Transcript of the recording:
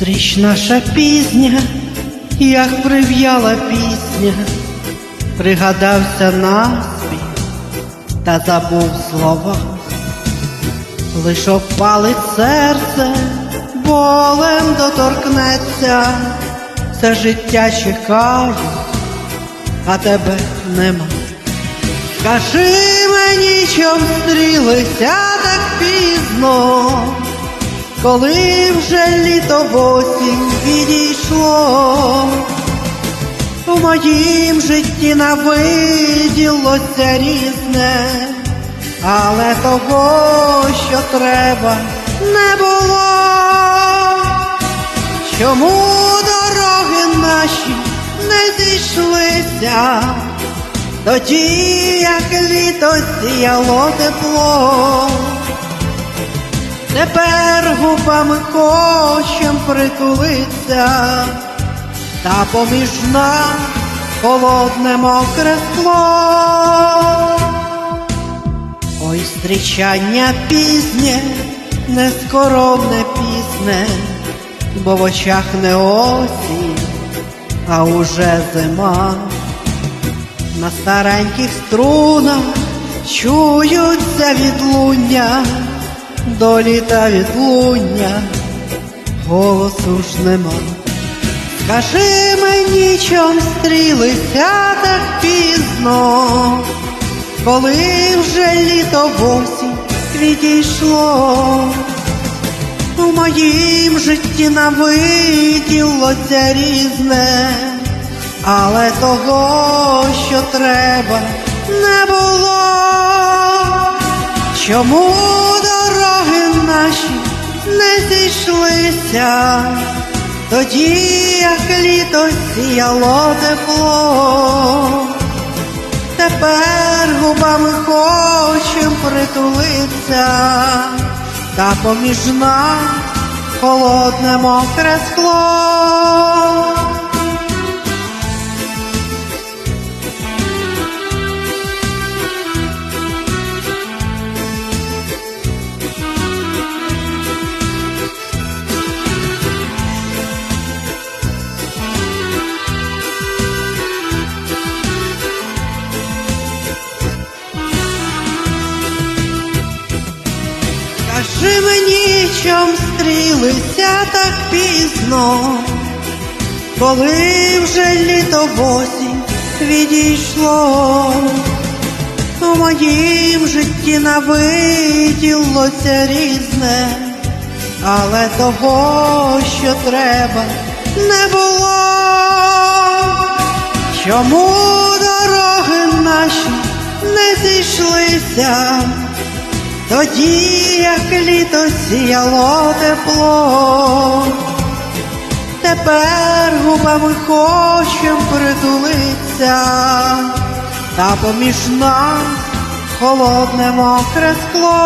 Зустріч наша пізня, як прив'яла пісня, пригадався наспів та забув слова, лиш опалить серце, болем доторкнеться, все життя чекаю, а тебе нема. Скажи мені, чом стрілися так пізно, коли вже літо в осінь відійшло, у моїм житті навиділося різне, але того, що треба, не було. Чому дороги наші не зійшлися? Тоді, як літо сіяло тепло, тепер губами хочем притулиться, та поміж нас холодне мокре скло. Ой, зустрічання пізнє, нескоромне пісне, бо в очах не осінь, а уже зима. На стареньких струнах чуються відлуння, до літа відлуння, голосу ж нема. Скажи мені, чом стрілися так пізно, коли вже літо в осінь відійшло, у моїм житті навиділося різне але того, що треба, не було. Чому наші не зійшлися, тоді, як літо сіяло тепло, тепер губами хочем притулиться, та поміж нас холодне мокре скло. Скажи мені, чом стрілися так пізно, коли вже літо в відійшло, у моїм житті навиділося різне, але того, що треба, не було. Чому дороги наші не зійшлися? Тоді, як літо сіяло тепло, тепер губами хочем притулиться, та поміж нас холодне мокре скло.